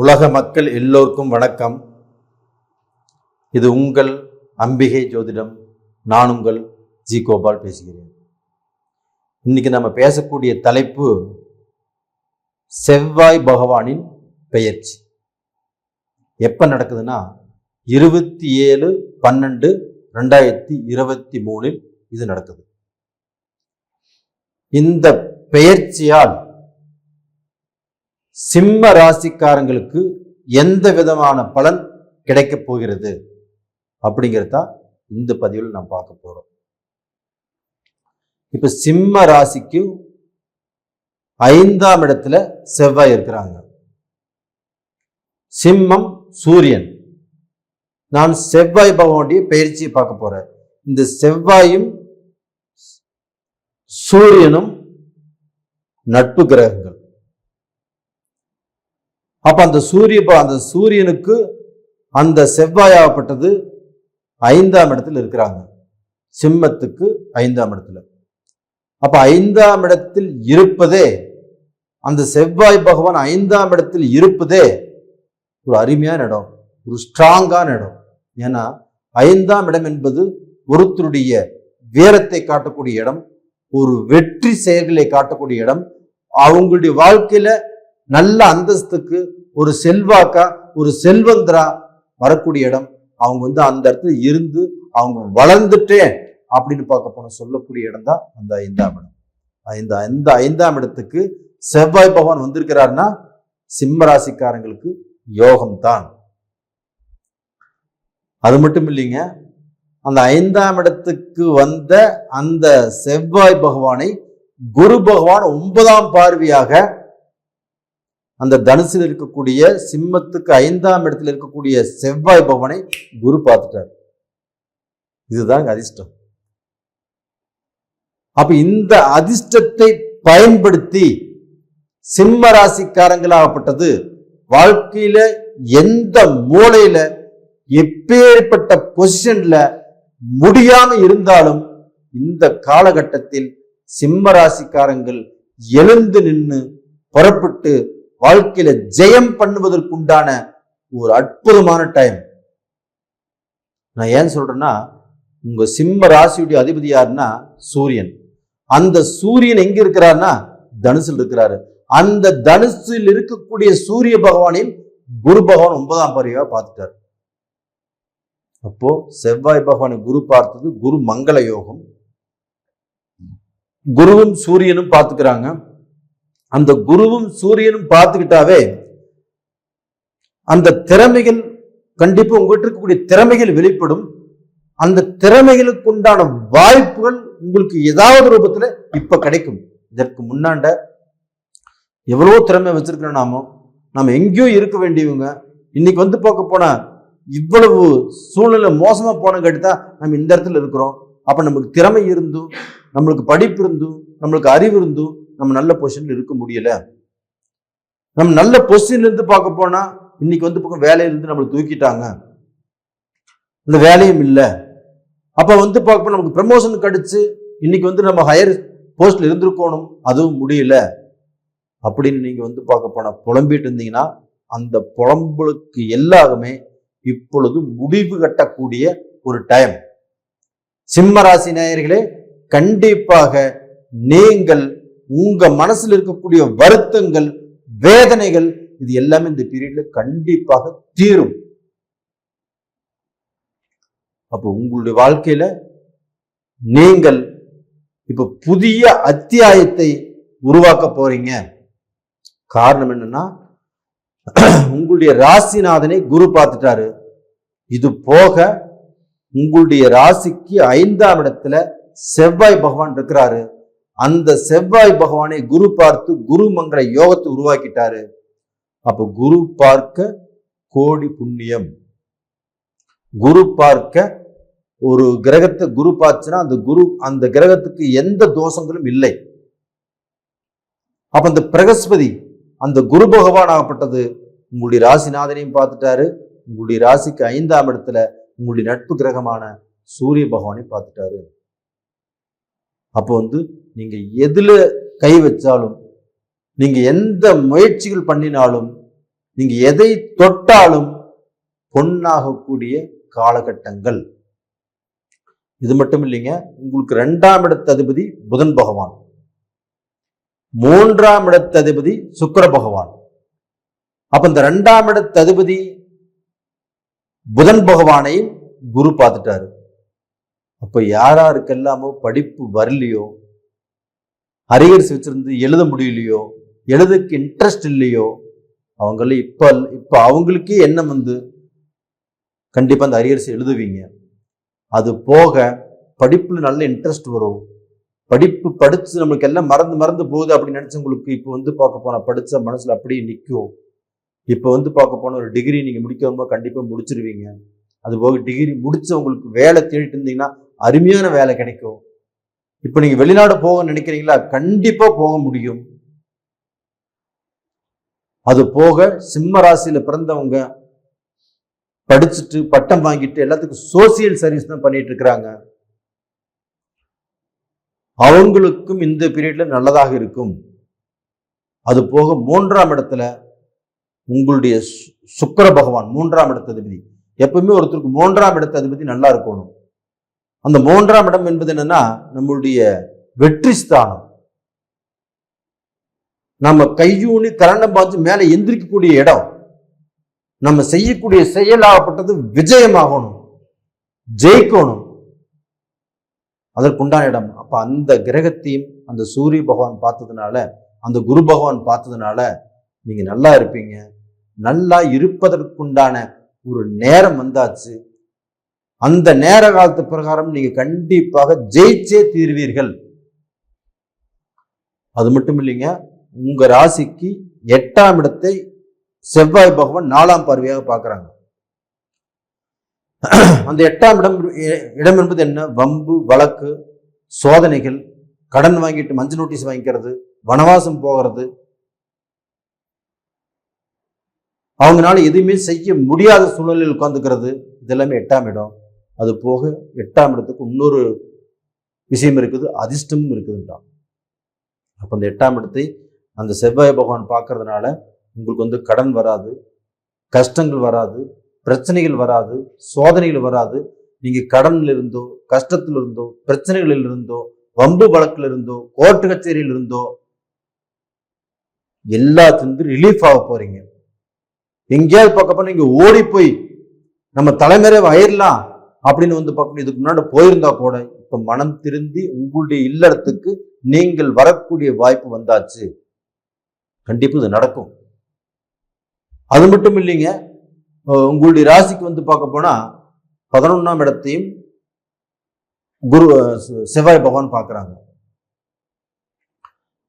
உலக மக்கள் எல்லோருக்கும் வணக்கம். இது உங்கள் அம்பிகை ஜோதிடம். நான் உங்கள் ஜி கோபால் பேசுகிறேன். இன்னைக்கு நம்ம பேசக்கூடிய தலைப்பு செவ்வாய் பகவானின் பெயர்ச்சி. எப்போ நடக்குதுன்னா இருபத்தி ஏழு பன்னெண்டு ரெண்டாயிரத்தி இருபத்தி மூணில் இது நடக்குது. இந்த பெயர்ச்சியால் சிம்ம ராசிக்காரங்களுக்கு எந்த விதமான பலன் கிடைக்கப் போகிறது? அப்படிங்கிறதா இந்த பதிவில் நாம் பார்க்க போறோம். இப்ப சிம்ம ராசிக்கு ஐந்தாம் இடத்துல செவ்வாய் இருக்கிறாங்க. சிம்மம் சூரியன். நான் செவ்வாய் பகவானுடைய பயிற்சியை பார்க்க போறேன். இந்த செவ்வாயும் சூரியனும் நட்பு கிரகங்கள். அப்போ அந்த சூரிய ப- அந்த சூரியனுக்கு அந்த செவ்வாயாகப்பட்டது ஐந்தாம் இடத்தில் இருக்கிறாங்க. சிம்மத்துக்கு ஐந்தாம் இடத்துல. அப்ப ஐந்தாம் இடத்தில் இருப்பதே அந்த செவ்வாய் பகவான் ஐந்தாம் இடத்தில் இருப்பதே ஒரு அருமையான இடம் ஒரு ஸ்ட்ராங்கான இடம். ஏன்னா ஐந்தாம் இடம் என்பது ஒருத்தருடைய வீரத்தை காட்டக்கூடிய இடம் ஒரு வெற்றி செயல்களை காட்டக்கூடிய இடம். அவங்களுடைய வாழ்க்கையில நல்ல அந்தஸ்துக்கு ஒரு செல்வாக்கா ஒரு செல்வந்தரா வரக்கூடிய இடம். அவங்க வந்து அந்த இடத்துல இருந்து அவங்க வளர்ந்துட்டேன் அப்படின்னு பார்க்க போன சொல்லக்கூடிய இடம் தான் அந்த ஐந்தாம் இடம். இந்த இந்த ஐந்தாம் இடத்துக்கு செவ்வாய் பகவான் வந்திருக்கிறாருன்னா சிம்மராசிக்காரங்களுக்கு யோகம்தான். யோகம் தான் அது மட்டும் இல்லைங்க அந்த ஐந்தாம் இடத்துக்கு வந்த அந்த செவ்வாய் பகவானை குரு பகவான் ஒன்பதாம் பார்வையாக அந்த தனுசில் இருக்கக்கூடிய சிம்மத்துக்கு ஐந்தாம் இடத்துல இருக்கக்கூடிய செவ்வாய் பவனை குரு பார்த்துட்டார். இதுதாங்க அதிர்ஷ்டம். அப்ப இந்த அதிர்ஷ்டத்தை பயன்படுத்தி சிம்ம ராசிக்காரங்களாகப்பட்டது வாழ்க்கையில எந்த மூலையில எப்பேற்பட்ட பொசிஷன்ல முடியாம இருந்தாலும் இந்த காலகட்டத்தில் சிம்ம ராசிக்காரங்கள் எழுந்து நின்று புறப்பட்டு வாழ்க்கையில ஜெயம் பண்ணுவதற்குண்டான ஒரு அற்புதமான டைம் நான் ஏன் சொல்றேன்னா உங்க சிம்ம ராசியுடைய அதிபதி யாருன்னா சூரியன். அந்த சூரியன் எங்க இருக்கிறாருன்னா தனுசில் இருக்கிறாரு. அந்த தனுசில் இருக்கக்கூடிய சூரிய பகவானின் குரு பகவான் ஒன்பதாம் பறவையா பார்த்துட்டார். அப்போ செவ்வாய் பகவானை குரு பார்த்தது குரு மங்கள யோகம். குருவும் சூரியனும் பார்த்துக்கிறாங்க. அந்த குருவும் சூரியனும் பார்த்துக்கிட்டாவே அந்த திறமைகள் கண்டிப்பாக உங்ககிட்ட இருக்கக்கூடிய திறமைகள் வெளிப்படும். அந்த திறமைகளுக்கு உண்டான வாய்ப்புகள் உங்களுக்கு ஏதாவது ரூபத்துல இப்போ கிடைக்கும். இதற்கு முன்னாண்ட எவ்வளவோ திறமை வச்சிருக்கிறோம் நாமோ நாம எங்கேயோ இருக்க வேண்டியவங்க இன்னைக்கு வந்து பார்க்க போனா இவ்வளவு சூழ்நிலை மோசமா போன தான் நம்ம இந்த இடத்துல இருக்கிறோம். அப்ப நமக்கு திறமை இருந்தும் நம்மளுக்கு படிப்பு இருந்தும் நம்மளுக்கு அறிவு இருந்தும் நம்ம நல்ல பொசிஷன்ல இருக்க முடியல. நம்ம நல்ல பொசிஷன்ல இருந்து பார்க்க போனா இன்னைக்கு வந்து பக்கம் வேலையிலிருந்து நம்மளை தூக்கிட்டாங்க. அந்த வேலையும் இல்லை. அப்ப வந்து பார்க்கப்போ நமக்கு ப்ரமோஷன் கிடைச்சு இன்னைக்கு வந்து நம்ம ஹையர் போஸ்ட்ல இருந்திருக்கணும் அதுவும் முடியல. அப்படின்னு நீங்க வந்து பார்க்க போனா புலம்பிட்டு இருந்தீங்கன்னா அந்த புலம்பலுக்கு எல்லாருமே இப்பொழுது முடிவு கட்டக்கூடிய ஒரு டைம் சிம்ம ராசி நேயர்களே கண்டிப்பாக நீங்கள் உங்க மனசில் இருக்கக்கூடிய வருத்தங்கள் வேதனைகள் இது எல்லாமே இந்த பீரியட்ல கண்டிப்பாக தீரும். அப்போ உங்களுடைய வாழ்க்கையில நீங்கள் இப்ப புதிய அத்தியாயத்தை உருவாக்க போறீங்க. காரணம் என்னன்னா உங்களுடைய ராசிநாதனை குரு பார்த்துட்டாரு. இது போக உங்களுடைய ராசிக்கு ஐந்தாம் இடத்துல செவ்வாய் பகவான் இருக்கிறாரு. அந்த செவ்வாய் பகவானை குரு பார்த்து குரு மங்கள யோகத்தை உருவாக்கிட்டாரு. அப்ப குரு பார்க்க கோடி புண்ணியம். குரு பார்க்க ஒரு கிரகத்தை குரு பார்த்துன்னா அந்த குரு அந்த கிரகத்துக்கு எந்த தோஷங்களும் இல்லை. அப்ப அந்த பிரகஸ்பதி அந்த குரு பகவான் ஆகப்பட்டது. உங்களுடைய ராசிநாதனையும் பார்த்துட்டாரு. உங்களுடைய ராசிக்கு ஐந்தாம் இடத்துல உங்களுடைய நட்பு கிரகமான சூரிய பகவானையும் பார்த்துட்டாரு. அப்போ வந்து நீங்கள் எதில் கை வச்சாலும் நீங்கள் எந்த முயற்சிகள் பண்ணினாலும் நீங்கள் எதை தொட்டாலும் பொன்னாகக்கூடிய காலகட்டங்கள். இது மட்டும் இல்லைங்க உங்களுக்கு ரெண்டாம் இடத்ததிபதி புதன் பகவான். மூன்றாம் இடத்ததிபதி சுக்கர பகவான். அப்ப இந்த ரெண்டாம் இடத்ததிபதி புதன் பகவானையும் குரு பார்த்துட்டாரு. அப்போ யார் யாருக்கெல்லாமோ படிப்பு வரலையோ அரியர்ஸ் வச்சிருந்து எழுத முடியலையோ எழுதுக்கு இன்ட்ரெஸ்ட் இல்லையோ அவங்கள இப்போ இப்போ அவங்களுக்கே எண்ணம் வந்து கண்டிப்பாக அந்த அரியர்ஸ் எழுதுவீங்க. அது போக படிப்பில் நல்ல இன்ட்ரெஸ்ட் வரும். படிப்பு படிச்சு நம்மளுக்கு எல்லாம் மறந்து மறந்து போகுது அப்படின்னு நினச்சவங்களுக்கு இப்போ வந்து பார்க்க போனால் படித்த மனசுல அப்படியே நிற்கும் இப்போ வந்து பார்க்க போன ஒரு டிகிரி நீங்கள் முடிக்காம கண்டிப்பாக முடிச்சிருவீங்க. அது போக டிகிரி முடிச்சவங்களுக்கு வேலை தேடிட்டு இருந்தீங்கன்னா அருமையான வேலை கிடைக்கும். இப்போ நீங்க வெளிநாடு போக நினைக்கிறீங்களா? கண்டிப்பா போக முடியும். அது போக சிம்ம ராசியில பிறந்தவங்க படிச்சுட்டு பட்டம் வாங்கிட்டு எல்லாத்துக்கும் சோசியல் சர்வீஸ் தான் பண்ணிட்டு இருக்கிறாங்க. அவங்களுக்கும் இந்த பீரியட்ல நல்லதாக இருக்கும். அது போக மூன்றாம் இடத்துல உங்களுடைய சு- பகவான் மூன்றாம் இடத்த அதிபதி. எப்பவுமே ஒருத்தருக்கு மூன்றாம் இடத்த அதிபதி நல்லா இருக்கணும். அந்த மூன்றாம் இடம் என்பது என்னன்னா நம்மளுடைய வெற்றி ஸ்தானம். நம்ம கையூனி கரணம் பார்த்து மேலே எந்திரிக்கக்கூடிய இடம். நம்ம செய்யக்கூடிய செயலாகப்பட்டது விஜயமாகணும். ஜெயிக்கணும். அதற்குண்டான இடம். அப்ப அந்த கிரகத்தையும் அந்த சூரிய பகவான் பார்த்ததுனால அந்த குரு பகவான் பார்த்ததுனால நீங்க நல்லா இருப்பீங்க. நல்லா இருப்பதற்குண்டான ஒரு நேரம் வந்தாச்சு. அந்த நேர காலத்து பிரகாரம் நீங்க கண்டிப்பாக ஜெயிச்சே தீர்வீர்கள். அது மட்டும் இல்லைங்க உங்க ராசிக்கு எட்டாம் இடத்தை செவ்வாய் பகவான் நாலாம் பார்வையாக பார்க்குறாங்க. அந்த எட்டாம் இடம் இடம் என்பது என்ன? வம்பு வழக்கு சோதனைகள் கடன் வாங்கிட்டு மஞ்சள் நோட்டீஸ் வாங்கிக்கிறது வனவாசம் போகிறது. அவங்களால எதுவுமே செய்ய முடியாத சூழ்நிலையில் உட்காந்துக்கிறது இதெல்லாமே எட்டாம் இடம். அது போக எட்டாம் இடத்துக்கு இன்னொரு விஷயம் இருக்குது அதிர்ஷ்டமும் இருக்குதுன்றான். அப்போ அந்த எட்டாம் இடத்தை அந்த செவ்வாய் பகவான் பார்க்கறதுனால உங்களுக்கு வந்து கடன் வராது கஷ்டங்கள் வராது பிரச்சனைகள் வராது சோதனைகள் வராது. நீங்கள் கடனில் இருந்தோ கஷ்டத்தில் இருந்தோ பிரச்சனைகளில் இருந்தோ வம்பு வழக்கில் இருந்தோ கோர்ட்டு கச்சேரியில் இருந்தோ எல்லாத்துலேருந்து ரிலீஃப் ஆக போறீங்க. எங்கேயாவது பக்கப்போ நீங்கள் ஓடி போய் நம்ம தலைமுறை ஆயிரலாம். அப்படின்னு வந்து பார்க்கணும். இதுக்கு முன்னாடி போயிருந்தா கூட இப்போ மனம் திருந்தி உங்களுடைய இல்லறத்துக்கு நீங்கள் வரக்கூடிய வாய்ப்பு வந்தாச்சு. கண்டிப்பா இது நடக்கும். அது மட்டும் இல்லைங்க உங்களுடைய ராசிக்கு வந்து பார்க்க போனா பதினொன்றாம் இடத்தையும் குரு அஹ் செவ்வாய் பகவான் பார்க்குறாங்க.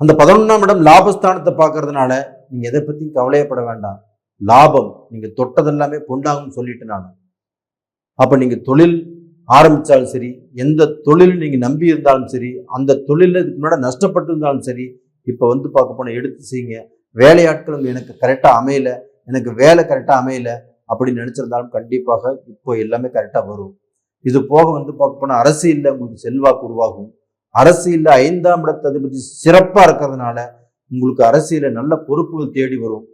அந்த பதினொன்றாம் இடம் லாபஸ்தானத்தை பார்க்கறதுனால நீங்க எதை பற்றியும் கவலையப்பட வேண்டாம். லாபம் நீங்க தொட்டதெல்லாமே பொண்டாகும் சொல்லிட்டு நான். அப்போ நீங்கள் தொழில் ஆரம்பிச்சாலும் சரி எந்த தொழில் நீங்கள் நம்பி இருந்தாலும் சரி அந்த தொழிலில் இதுக்கு முன்னாடி நஷ்டப்பட்டு இருந்தாலும் சரி இப்போ வந்து பார்க்க போனால் எடுத்து செய்யுங்க. வேலையாட்களும் எனக்கு கரெக்டாக அமையலை எனக்கு வேலை கரெக்டாக அமையலை அப்படின்னு நினச்சிருந்தாலும் கண்டிப்பாக இப்போ எல்லாமே கரெக்டாக வரும். இது போக வந்து பார்க்க போனா அரசியல்ல உங்களுக்கு செல்வாக்கு உருவாகும். அரசியலில் ஐந்தாம் இடத்த பற்றி சிறப்பாக இருக்கிறதுனால உங்களுக்கு அரசியலில் நல்ல பொறுப்புகள் தேடி வரும்.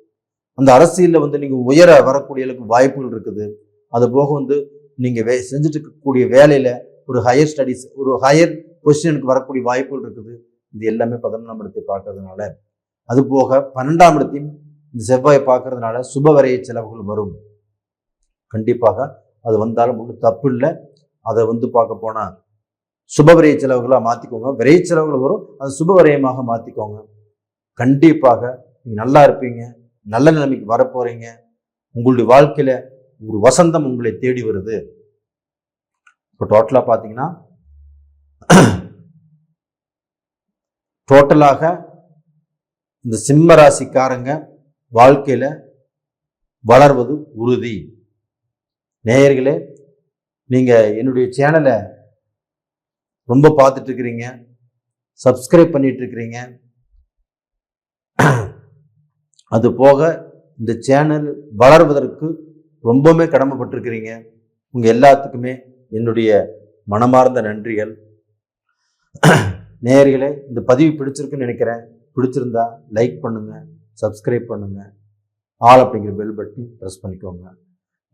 அந்த அரசியலில் வந்து நீங்கள் உயர வரக்கூடிய அளவுக்கு வாய்ப்புகள் இருக்குது. அது போக வந்து நீங்கள் வே செஞ்சுட்டு இருக்கக்கூடிய வேலையில் ஒரு ஹையர் ஸ்டடிஸ் ஒரு ஹையர் பொசிஷனுக்கு வரக்கூடிய வாய்ப்புகள் இருக்குது. இது எல்லாமே பதினொன்றாம் இடத்தை பார்க்கறதுனால. அது போக பன்னெண்டாம் இடத்தையும் இந்த செவ்வாயை பார்க்கறதுனால சுப வரைய செலவுகள் வரும். கண்டிப்பாக அது வந்தாலும் ஒன்றும் தப்பு இல்லை. அதை வந்து பார்க்க போனால் சுப செலவுகளாக மாற்றிக்கோங்க விரைய செலவுகள் வரும். அது சுப விரயமாக மாற்றிக்கோங்க கண்டிப்பாக நீங்கள் நல்லா இருப்பீங்க. நல்ல நிலைமைக்கு வரப்போகிறீங்க உங்களுடைய வாழ்க்கையில் ஒரு வசந்தம் உங்களை தேடி வருது. இப்போ டோட்டலாக பார்த்தீங்கன்னா டோட்டலாக இந்த சிம்ம ராசிக்காரங்க வாழ்க்கையில் வளர்வது உறுதி. நேயர்களே நீங்கள் என்னுடைய சேனலை ரொம்ப பார்த்துட்ருக்கிறீங்க சப்ஸ்கிரைப் பண்ணிட்டு அது போக இந்த சேனல் வளர்வதற்கு ரொம்பவுமே கடமைப்பட்டிருக்கிறீங்க. உங்கள் எல்லாத்துக்குமே என்னுடைய மனமார்ந்த நன்றிகள். நேயர்களே இந்த பதிவு பிடிச்சிருக்குன்னு நினைக்கிறேன். பிடிச்சிருந்தா லைக் பண்ணுங்கள் சப்ஸ்கிரைப் பண்ணுங்கள் ஆள் அப்படிங்கிற பெல் பட்டி ப்ரெஸ் பண்ணிக்கோங்க.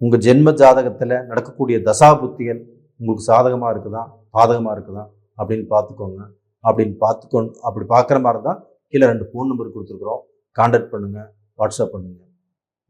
உங்கள் ஜென்ம ஜாதகத்தில் நடக்கக்கூடிய தசா புத்திகள் உங்களுக்கு சாதகமாக இருக்குதா? பாதகமாக இருக்குதா? அப்படின்னு பார்த்துக்கோங்க. அப்படின்னு பார்த்துக்கோ அப்படி பார்க்குற மாதிரி இருந்தால் கீழே ரெண்டு ஃபோன் நம்பர் கொடுத்துருக்குறோம். கான்டாக்ட் பண்ணுங்கள் வாட்ஸ்அப் பண்ணுங்கள்